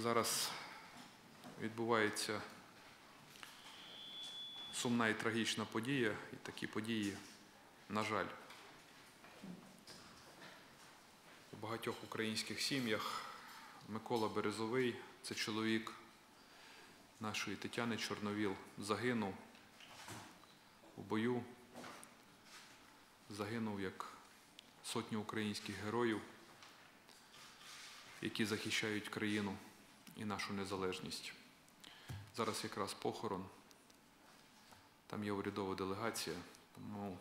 зараз відбувається сумна і трагічна подія, і такі події, на жаль, у багатьох українських сім'ях. Микола Березовий це чоловік нашої Тетяни Чорновіл, загинув у бою, загинув як сотні українських героїв, які захищають країну і нашу незалежність. Зараз якраз похорон. Там є урядова делегація, тому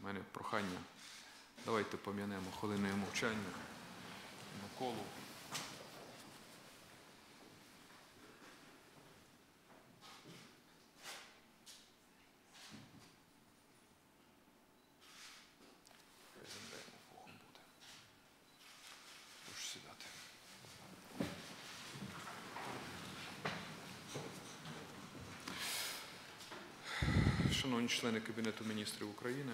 в мене прохання. Давайте пом'янемо хвилиною мовчання Миколу. Шановні члени Кабінету міністрів України,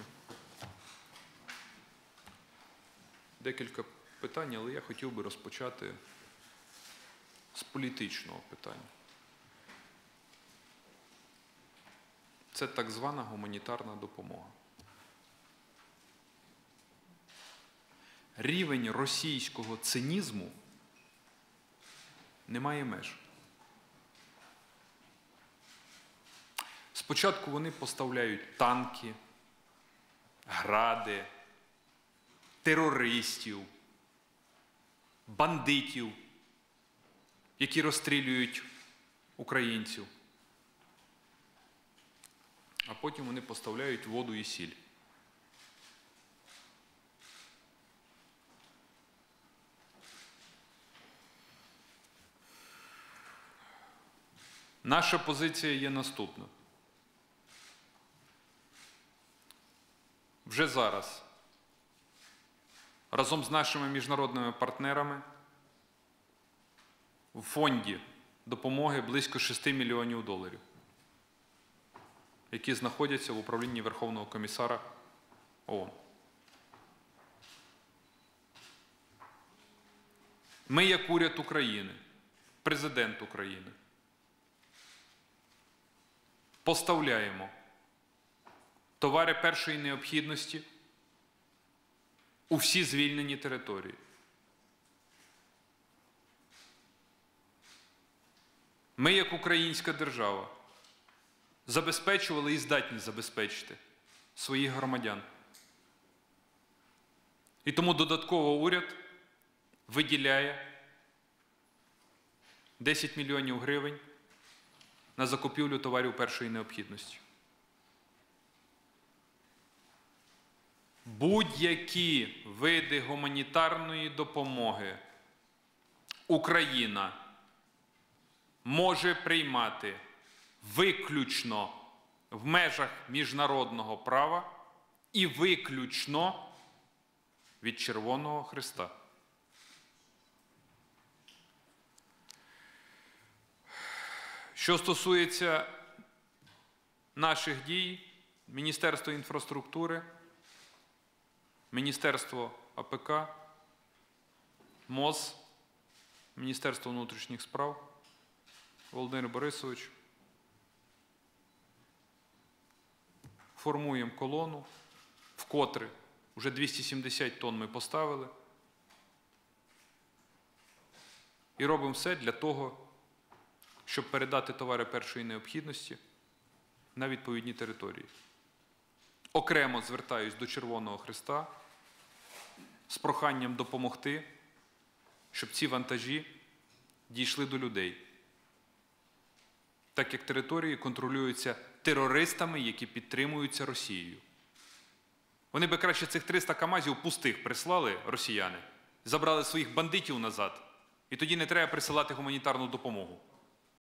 декілька питань, але я хотів би розпочати з політичного питання. Це так звана гуманітарна допомога. Рівень російського цинізму не має меж. Спочатку вони поставляють танки, гради, терористів, бандитів, які розстрілюють українців. А потім вони поставляють воду і сіль. Наша позиція є наступна. Вже зараз разом з нашими міжнародними партнерами в фонді допомоги близько 6 мільйонів доларів, які знаходяться в управлінні Верховного комісара ООН. Ми, як уряд України, президент України, поставляємо товари першої необхідності у всі звільнені території. Ми, як українська держава, забезпечували і здатні забезпечити своїх громадян. І тому додатково уряд виділяє 10 мільйонів гривень на закупівлю товарів першої необхідності. Будь-які види гуманітарної допомоги Україна може приймати виключно в межах міжнародного права і виключно від Червоного Христа. Що стосується наших дій, Міністерство інфраструктури, Міністерство АПК, МОЗ, Міністерство внутрішніх справ, Володимир Борисович. Формуємо колону, вкотре вже 270 тонн ми поставили. І робимо все для того, щоб передати товари першої необхідності на відповідні території. Окремо звертаюсь до Червоного Христа з проханням допомогти, щоб ці вантажі дійшли до людей. Так як території контролюються терористами, які підтримуються Росією. Вони би краще цих 300 Камазів пустих прислали росіяни, забрали своїх бандитів назад, і тоді не треба присилати гуманітарну допомогу.